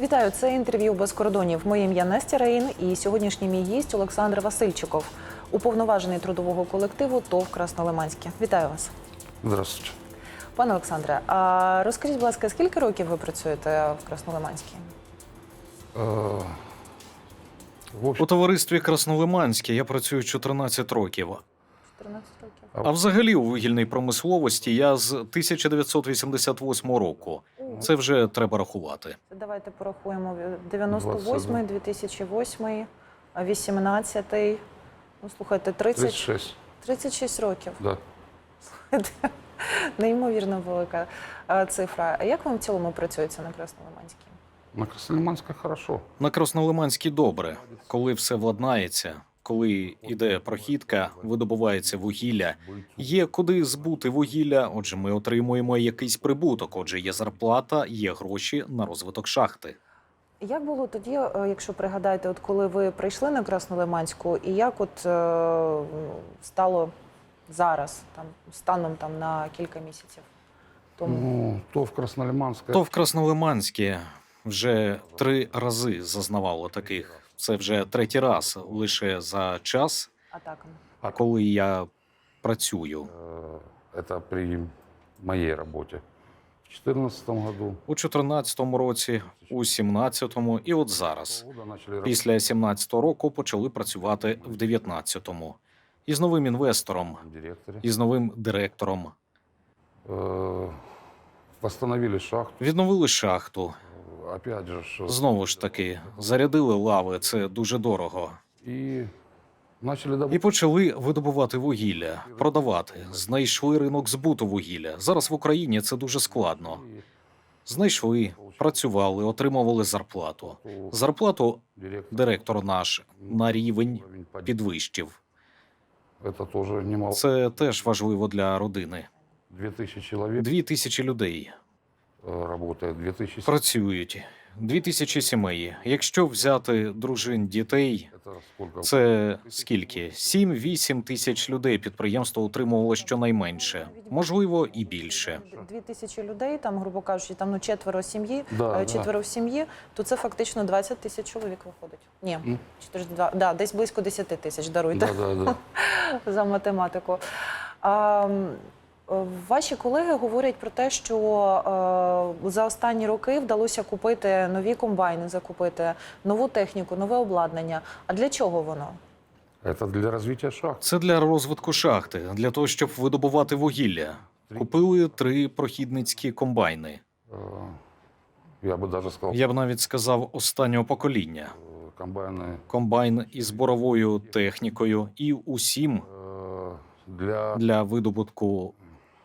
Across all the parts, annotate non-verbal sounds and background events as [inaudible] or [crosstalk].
Вітаю, це інтерв'ю без кордонів. Моє ім'я Настя Раїн і сьогоднішній мій гість Олександр Васильчиков, уповноважений трудового колективу ТОВ Краснолиманське. Вітаю вас, Здравствуйте. пане Олександре. А розкажіть, будь ласка, скільки років ви працюєте в Краснолиманській? У товаристві Краснолиманське я працюю 14 років. 14 років. А взагалі у вугільній промисловості я з 1988 року. Це вже треба рахувати. Давайте порахуємо 98, 2008, 18. Ну, слухайте, 30, 36, 36 років. да. [laughs] Неймовірно велика е, цифра. А як вам в цілому працюється на Краснолиманській? На Краснолиманской хорошо. На Краснолиманській добре, коли все владнається, коли іде прохідка, видобувається вугілля. Є куди збути вугілля. Отже, ми отримуємо якийсь прибуток. Отже, є зарплата, є гроші на розвиток шахти. Як було тоді, е, якщо пригадаєте, от коли ви прийшли на Краснолиманську, і як от е, стало зараз, там станом там на кілька місяців тому? Ну, то в Краснолиманской. То в Краснолиманське вже три рази зазнавало таких. Це вже третій раз лише за час, атаками? а коли я працюю. э, Это при моей работе. В 2014 году. У 14-му році, у 17-му і от зараз. Полгода начали Після 17-го року почали працювати в 19-му. Із новим інвестором, работать в директоре. із новим директором. Э, Восстановили шахту. Відновили шахту. Э, Опять же. ж, Знову ж таки, зарядили лави. Це дуже дорого. И начали І добывать. почали видобувати вугілля, продавати. Знайшли ринок збуту вугілля. Зараз в Україні це дуже складно. Знайшли, працювали, отримували зарплату. Зарплату Директор. директор наш на рівень уровень поднял. підвищив. Это тоже немало. Це теж важливо для родини. 2000 человек Дві тисячі людей э, работает. 2000 працюють, дві тисячі сімей. Якщо взяти дружин дітей, це скільки? 7-8 тисяч людей підприємство утримувало щонайменше, можливо, і більше. Дві тисячі людей, там, грубо кажучи, там ну четверо сім'ї, Да, е, да. четверо в сім'ї, то це фактично 20 тисяч чоловік виходить. Ні, М. 42, да, десь близько 10 тисяч даруйте. Да, да, да. [laughs] за математику. А, е, ваші колеги говорять про те, що е, за останні роки вдалося купити нові комбайни, закупити нову техніку, нове обладнання. А для чого воно? Это для развития шахт. Це для розвитку шахти, для того, щоб видобувати вугілля. Купили три прохідницькі комбайни. Э, Я бы даже сказал, Я б навіть сказав останнього покоління. э, комбайны Комбайн із боровою технікою і усім э, для для видобутку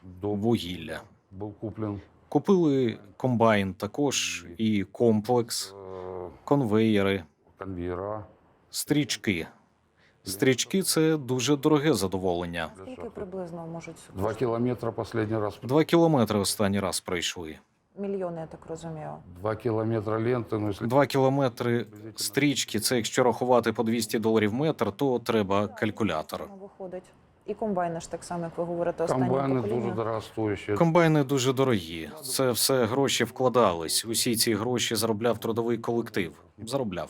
до вугілля. был куплен Купили комбайн також і комплекс, э, конвеєри, конвейера. стрічки. Стрічки це дуже дороге задоволення. для Скільки шахты. приблизно можуть Два километра последний раз. Два кілометри останній раз пройшли. мільйони, я так розумію. Два километра ленты, ну если Два кілометри стрічки. Це якщо рахувати по 200 доларів метр, то треба калькулятор. Воно виходить. І комбайни ж так само, як ви говорите, останнього комбайны покоління. тоже дорогостоящие. Комбайни дуже дорогі. Це все гроші вкладались. Усі ці гроші заробляв трудовий колектив. Заробляв.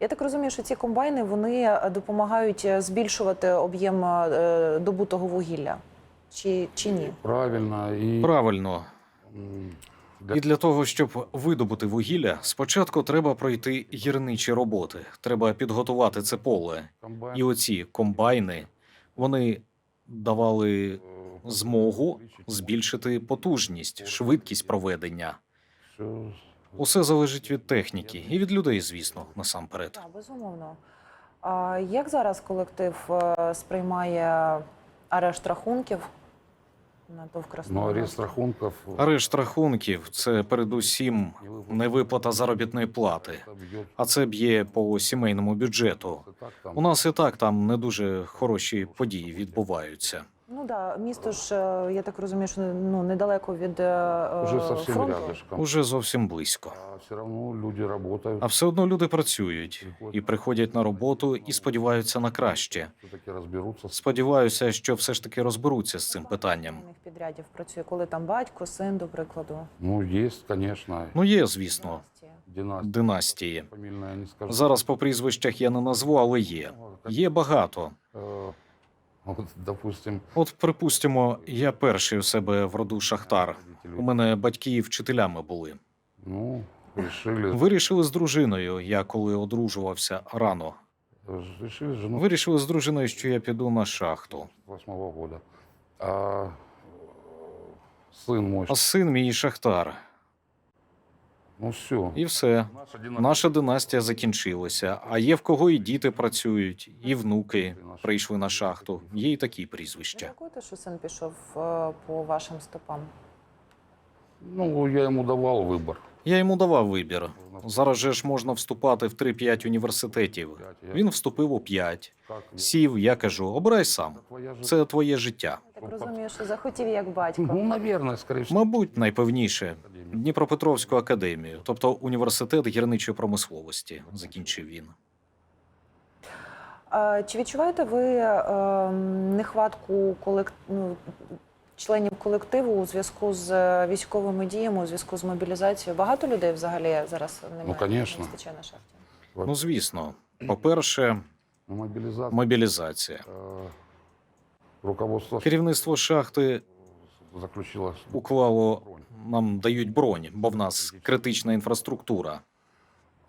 Я так розумію, що ці комбайни вони е, допомагають е, збільшувати об'єм е, добутого вугілля. Чи, чи ні? Правильно. И, Правильно. І для того, щоб видобути вугілля, спочатку треба пройти гірничі роботи. Треба підготувати це поле. І оці комбайни вони давали змогу збільшити потужність, швидкість проведення. Усе залежить від техніки і від людей, звісно, насамперед. Так, безумовно. А як зараз колектив е, сприймає арешт рахунків на ТОВ Но Краснодарську? Арешт рахунків це передусім невиплата заробітної плати, а це б'є по сімейному бюджету. У нас і так там не дуже хороші події відбуваються. Ну да, місто ж, е, я так розумію, що ну, недалеко від е, Уже совсем фронту. рядышком. Уже зовсім близько. А все равно люди. А все одно люди працюють і приходять на роботу і сподіваються на краще. Сподіваюся, що все ж таки розберуться з цим питанням. Підрядів працює, коли там батько, син, до прикладу. Ну, есть, конечно, Ну є, звісно, династії. Зараз по прізвищах я не назву, але є. Ну, Є багато. э, вот, допустим, От, припустимо, я перший у себе в роду шахтар. родители, У мене батьки вчителями були. ну, решили, Вирішили з дружиною. Я коли одружувався рано. решили жену Вирішили з дружиною, що я піду на шахту. восьмого года. А э, сын мой, А син мій шахтар. ну все. І все. Наша династія закінчилася. А є в кого і діти працюють, і внуки прийшли на шахту. Є і такі прізвища. Дякуєте, що син пішов е, по вашим стопам? Ну, я ему давал выбор. Я йому давав вибір. Зараз же ж можна вступати в 3-5 університетів. Він вступив у 5. Сів, я кажу: обирай сам. Це твоє життя. Я так розумію, що захотів як батько. Ну. Мабуть, найпевніше. Дніпропетровську академію, тобто університет гірничої промисловості, закінчив він. Чи відчуваєте ви е, нехватку колек... ну, членів колективу у зв'язку з е, військовими діями, у зв'язку з мобілізацією? Багато людей взагалі зараз немає Ну, конечно. не вистачає на шахті? Ну, звісно, по-перше, Ну, мобілізація. Руководство Керівництво шахти заключило уклало. Нам дають бронь, бо в нас критична інфраструктура.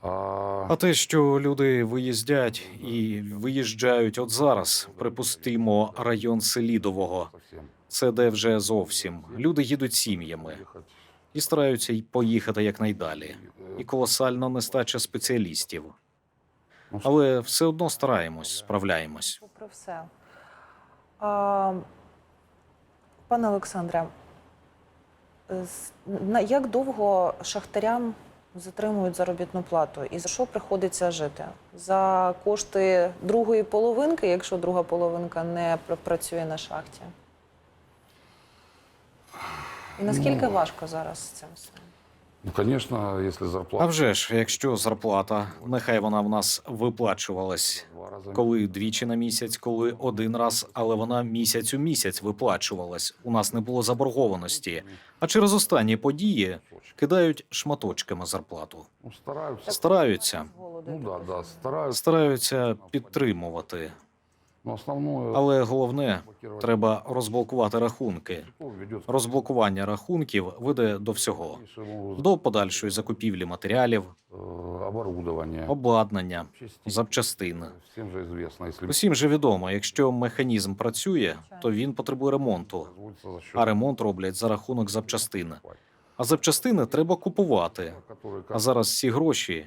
А, те, що люди виїздять і виїжджають от зараз, припустимо, район Селідового, це де вже зовсім люди їдуть сім'ями і стараються й поїхати якнайдалі. Э, І колосальна нестача спеціалістів. ну, Але все одно стараємось, справляємось. Попри все. А, пане Олександре, як довго шахтарям затримують заробітну плату і за що приходиться жити? За кошти другої половинки, якщо друга половинка не працює на шахті? І наскільки Ну, важко зараз з цим всім? Ну, конечно, если зарплата А вже ж, якщо зарплата, нехай вона в нас виплачувалась коли двічі на місяць, коли один раз, але вона місяць у місяць виплачувалась. У нас не було заборгованості. А через останні події кидають шматочками зарплату. ну. Стараються, З Ну да, да, стараються підтримувати. Но основное Але головне, треба розблокувати рахунки. Розблокування рахунків веде до всього: до подальшої закупівлі матеріалів, э, обладнання, запчастин. Усім же відомо, якщо механізм працює, то він потребує ремонту. А ремонт роблять за рахунок запчастин. А запчастини треба купувати. А зараз всі гроші,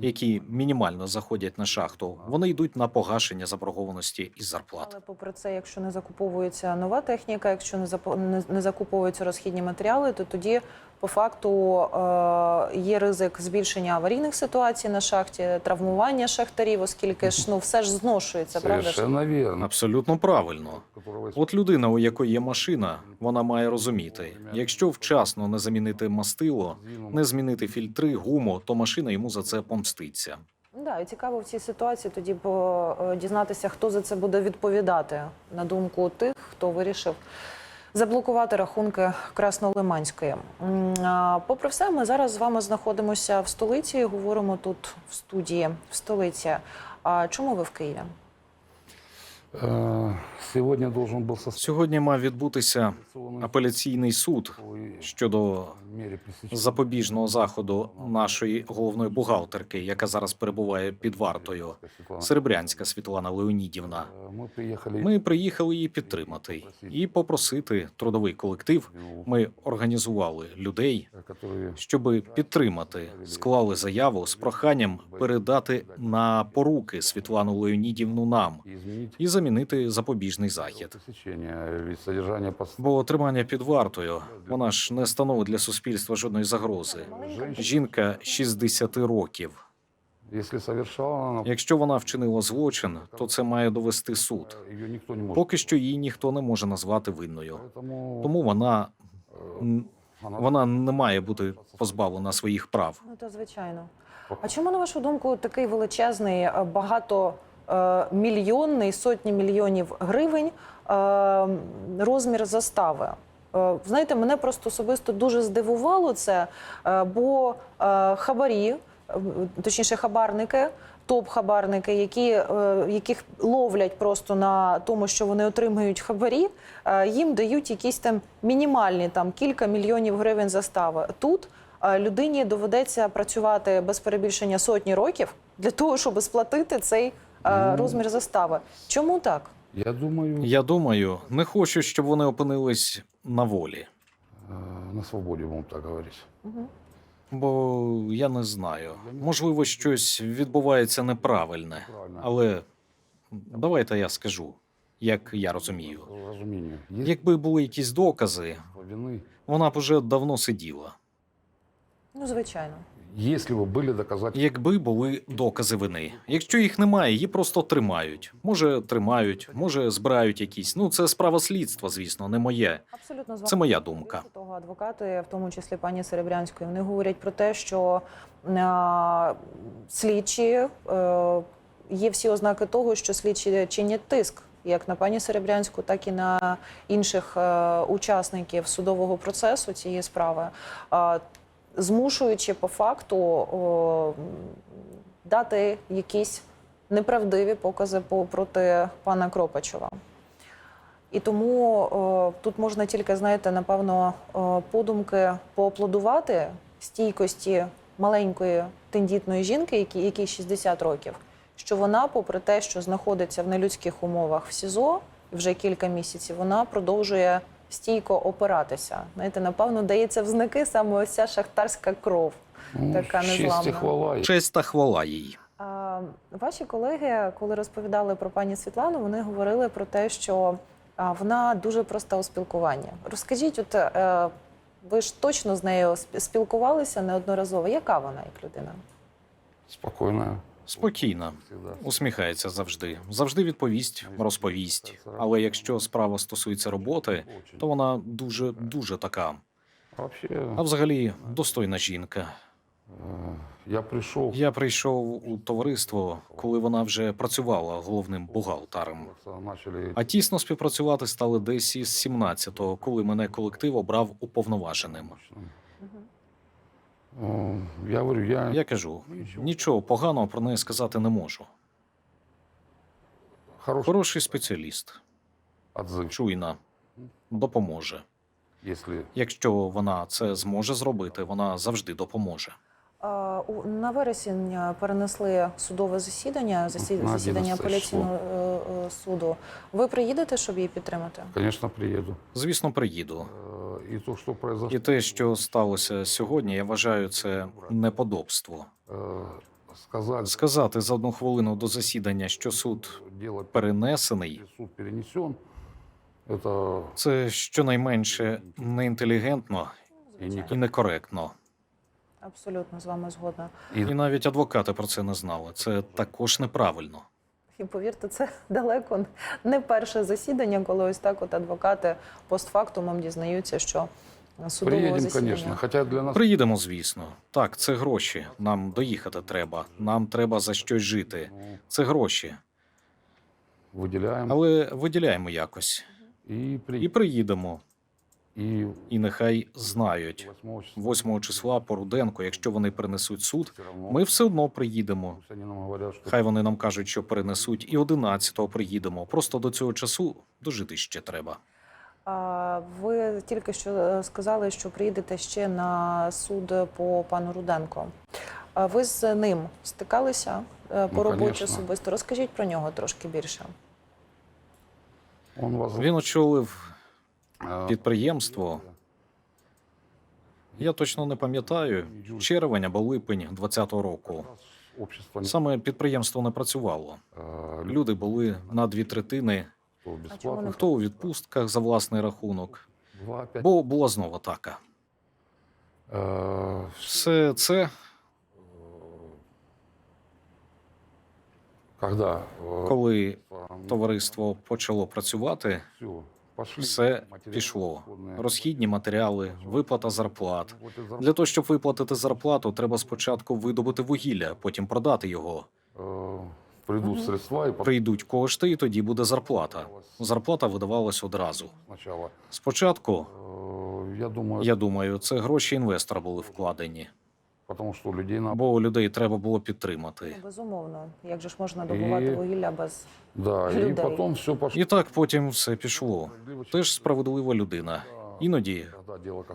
які мінімально заходять на шахту, вони йдуть на погашення заборгованості із зарплат. Але попри це, якщо не закуповується нова техніка, якщо не, не закуповуються розхідні матеріали, то тоді по факту е, є ризик збільшення аварійних ситуацій на шахті, травмування шахтарів, оскільки ж ну все ж зношується, правда верно. Абсолютно правильно. От людина, у якої є машина, вона має розуміти, якщо вчасно не замінити мастило, не змінити фільтри, гуму, то машина йому за це помститься. Да, і цікаво в цій ситуації тоді по, е, дізнатися, хто за це буде відповідати на думку тих, хто вирішив заблокувати рахунки Краснолиманської. Попри все, ми зараз з вами знаходимося в столиці. Говоримо тут в студії в столиці. А чому ви в Києві? Сьогодні мав відбутися апеляційний суд щодо запобіжного заходу нашої головної бухгалтерки, яка зараз перебуває під вартою. Серебрянська Світлана Леонідівна. Ми приїхали. Ми приїхали її підтримати і попросити трудовий колектив. Ми організували людей, щоб підтримати, склали заяву з проханням передати на поруки Світлану Леонідівну нам і замінити запобіжний захід. Бо тримання під вартою вона ж не становить для суспільства жодної загрози. Жінка 60 років. Если совершала Якщо вона вчинила злочин, то це має довести суд. ее никто не. Поки що її ніхто не може назвати винною. Поэтому Тому вона, э, м, она- вона не має бути позбавлена своїх прав. Ну, то звичайно. А чому, на вашу думку, такий величезний, е, багато е, мільйонний, сотні мільйонів гривень е, розмір застави? Е, Знаєте, мене просто особисто дуже здивувало це, е, бо е, хабарі, е, точніше, хабарники, топ-хабарники, які, е, яких ловлять просто на тому, що вони отримують хабарі, е, їм дають якісь там мінімальні там кілька мільйонів гривень застави. Тут е, людині доведеться працювати без перебільшення сотні років для того, щоб сплатити цей е. Розмір застави. Чому так? Я думаю, Я думаю, не хочу, щоб вони опинились на волі. э, на свободе, будем так говорить. Угу. Бо я не знаю. Можливо, щось відбувається неправильне. Але давайте я скажу, як я розумію. Якби були якісь докази, вона б уже давно сиділа. Ну, звичайно. Если бы были доказательства, Якби були докази вини. Якщо їх немає, її просто тримають. Може, тримають, може, збирають якісь. Ну, це справа слідства, звісно, не моє. Абсолютно Це моя думка. Того адвокати, в тому числі пані Серебрянської, вони говорять про те, що е, слідчі е, є всі ознаки того, що слідчі чинять тиск як на пані Серебрянську, так і на інших е, учасників судового процесу цієї справи, е, змушуючи по факту дати якісь неправдиві покази по- проти пана Кропачова. І тому тут можна тільки, знаєте, напевно, подумки поаплодувати стійкості маленької тендітної жінки, якій, якій 60 років, що вона, попри те, що знаходиться в нелюдських умовах в СІЗО вже кілька місяців, вона продовжує стійко опиратися. Знаєте, напевно, дається в знаки саме ось ця шахтарська кров. ну, Така незламна. хвала. Честь та хвала їй. А, Ваші колеги, коли розповідали про пані Світлану, вони говорили про те, що а, вона дуже проста у спілкуванні. Розкажіть, от е, ви ж точно з нею спілкувалися неодноразово. Яка вона як людина? Спокойная. Спокійна, усміхається завжди. Завжди відповість, розповість. Але якщо справа стосується роботи, то вона дуже дуже така. А взагалі достойна жінка. э, я пришел, Я прийшов у товариство, коли вона вже працювала головним бухгалтером. начали А тісно співпрацювати стали десь із 17-го, коли мене колектив обрав уповноваженим. Я говорю, я, Я кажу, нічого поганого про неї сказати не можу. хороший Хороший спеціаліст, отзыв. чуйна, допоможе. Якщо вона це зможе зробити, вона завжди допоможе. А, у- На вересень е, перенесли судове засідання, засі- На засідання 11 апеляційного е, е, суду. Ви приїдете, щоб її підтримати? конечно, приеду. Звісно, приїду. Э, И то, что произошло, І те, що сталося сьогодні, я вважаю це неподобство. э, сказать, Сказати за одну хвилину до засідання, що суд дело перенесений, суд перенесен, это це щонайменше неінтелігентно и, і не, некоректно. Абсолютно з вами згодна. І навіть адвокати про це не знали. Це також неправильно. І повірте, це далеко не перше засідання, коли ось так от адвокати постфактумом дізнаються, що судового приедем, засідання. конечно. Хотя для нас Приїдемо, звісно. Так, це гроші. Нам доїхати треба. Нам треба за щось жити. Це гроші. выделяем Але виділяємо якось. и, при, І приїдемо. И І нехай знають. 8 числа, 8 числа по Руденко, якщо вони принесуть суд, ми все одно приїдемо. пусть они нам говорят, что Хай вони нам кажуть, що перенесуть, і 11-го приїдемо. Просто до цього часу дожити ще треба. А ви тільки що е, сказали, що приїдете ще на суд по пану Руденко. Ви з ним стикалися е, по Ну, роботі особисто? Розкажіть про нього трошки більше. Він очолив підприємство. Я точно не пам'ятаю, червень або липень 20-го року. общество не- Саме підприємство не працювало. э, Люди були на дві третини, кто чому бесплатно, не хто у відпустках за власний рахунок, два, пять. бо була знову атака. Э, Все це Когда э, Коли э, товариство почало працювати, всё, пошли все материалы пішло. расходные. Розхідні матеріали, виплата зарплат. Вот и зарплата, Для того, щоб виплатити зарплату, треба спочатку видобути вугілля, потім продати його. э, придут Мгм. средства и потом Прийдуть кошти, і тоді буде зарплата. Зарплата видавалась одразу. сначала. Спочатку, Э, Я думаю, я думаю, це гроші інвестора були вкладені, потому что людей надо. бо людей треба було підтримати. Ну, безумовно. Як же ж можна добувати І- вугілля без Да, и людей. потом все пошло. І так потім все пішло. Теж справедлива людина. Іноді,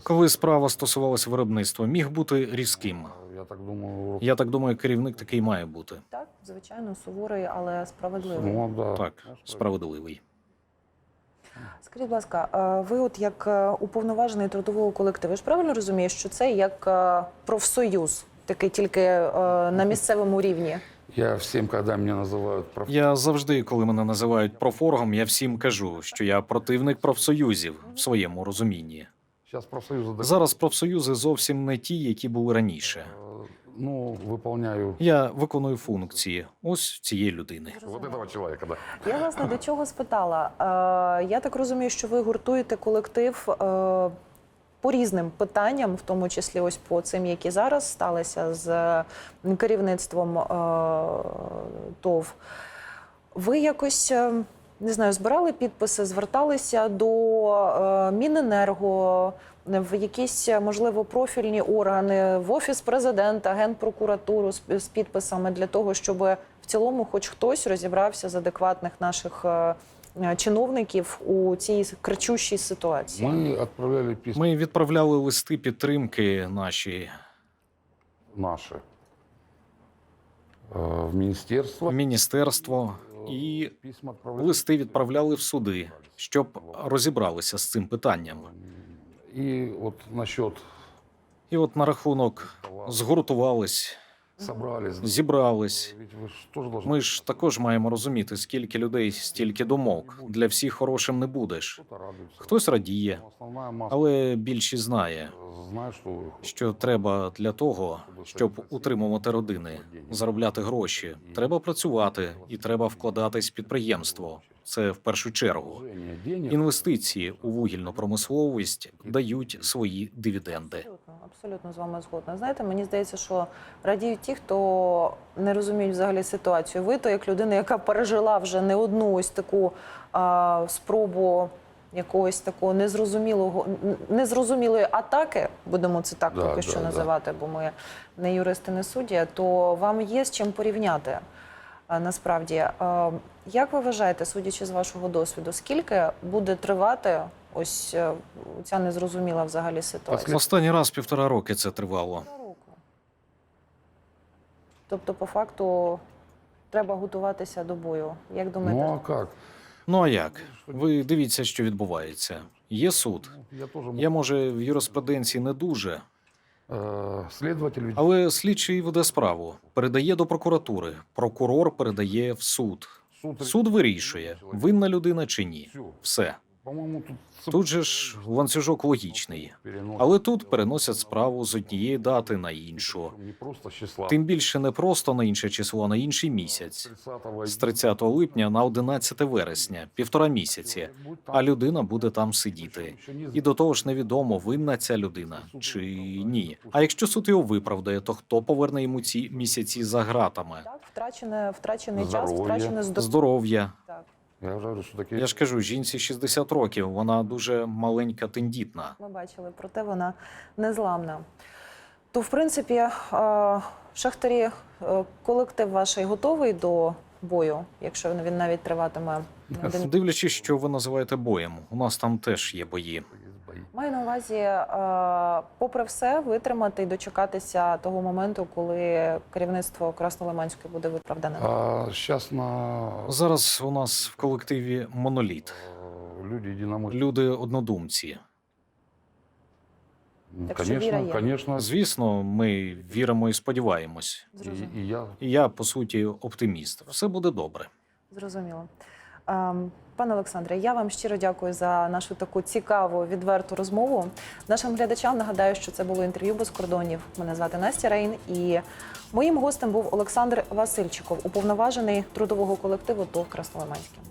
коли справа стосувалася виробництва, міг бути різким. Я так думаю, Я так думаю, керівник такий має бути. так, звичайно, суворий, але справедливий. ну, да. Так, справедливий. Скажіть, будь ласка, ви, от як е, уповноважений трудового колективу, я ж правильно розумію, що це як е, профсоюз, такий тільки е, на місцевому рівні? Я всем, когда меня называют проф... Я завжди, коли мене називають профоргом, я всім кажу, що я противник профсоюзів в своєму розумінні. Зараз профсоюзи зовсім не ті, які були раніше Э, Ну, выполняю Я виконую функції ось цієї людини. вот этого человека, да. Я власне до чого спитала. Е, Я так розумію, що ви гуртуєте колектив е, по різним питанням, в тому числі ось по цим, які зараз сталися з керівництвом е, ТОВ. Ви якось е, не знаю, збирали підписи, зверталися до е, Міненерго, в якісь можливо профільні органи, в офіс президента, генпрокуратуру з, з підписами для того, щоб в цілому, хоч хтось розібрався з адекватних наших е, е, чиновників у цій кричущій ситуації. Мы отправляли письма Ми відправляли листи підтримки наші наши э, в министерство. в міністерство Э, і письма отправляли. листи відправляли в суди, щоб розібралися з цим питанням. И вот насчет І от на рахунок згуртувались, собрались. зібрались. Должны... Ми ж також маємо розуміти, скільки людей, стільки думок. Для всіх хорошим не будеш. Хтось радіє, Но але більшість знає, що треба для того, щоб утримувати родини, заробляти гроші. Треба працювати і треба вкладатись в підприємство. Це в першу чергу. Інвестиції у вугільну промисловість дають свої дивіденди. Абсолютно, абсолютно з вами згодна. Знаєте, мені здається, що радіють ті, хто не розуміють взагалі ситуацію. Ви то як людина, яка пережила вже не одну ось таку а, спробу якогось такого незрозумілого незрозумілої атаки, будемо це так Да, поки да, що да. називати, бо ми не юристи, не судді, то вам є з чим порівняти. А, Насправді, як ви вважаєте, судячи з вашого досвіду, скільки буде тривати ось е, ця незрозуміла взагалі ситуація? Останній раз півтора роки це тривало. Тобто, по факту, треба готуватися до бою. Як думаєте? Ну а как? Ну а як? Ви дивіться, що відбувається. Є суд. Ну. Я може в юриспруденції не дуже, Следователь ведь... але слідчий веде справу, передає до прокуратури. Прокурор передає в суд. суд... Суд вирішує, винна людина чи ні. Все. По-моему, тут... Тут же ж ланцюжок логічний. Але тут переносять справу з однієї дати на іншу. Просто числа. Тим більше не просто на інше число, а на інший місяць. З 30 липня на 11 вересня, півтора місяці. А людина буде там сидіти. І до того ж невідомо, винна ця людина чи ні. А якщо суд його виправдає, то хто поверне йому ці місяці за гратами? Так, втрачене, втрачений час, втрачене здоров'я. Здоров'я. Я вже говорю, що такі Я ж кажу, жінці 60 років, вона дуже маленька, тендітна. ми бачили, проте вона незламна. То, в принципі, шахтарі, е, колектив ваш готовий до бою, якщо він навіть триватиме Дивлячись, що ви називаєте боєм, у нас там теж є бої. Маю на увазі, е, попри все, витримати і дочекатися того моменту, коли керівництво Краснолиманської буде виправдане. А зараз на... Зараз у нас в колективі моноліт. люди. Люди однодумці. Ну, Так Конечно, Звісно, ми віримо і сподіваємось. І, і я І я, по суті, оптиміст. Все буде добре. Зрозуміло. Ем, Пане Олександре, я вам щиро дякую за нашу таку цікаву відверту розмову. Нашим глядачам нагадаю, що це було інтерв'ю без кордонів. Мене звати Настя Рейн, і моїм гостем був Олександр Васильчиков, уповноважений трудового колективу ТОВ Краснолиманське.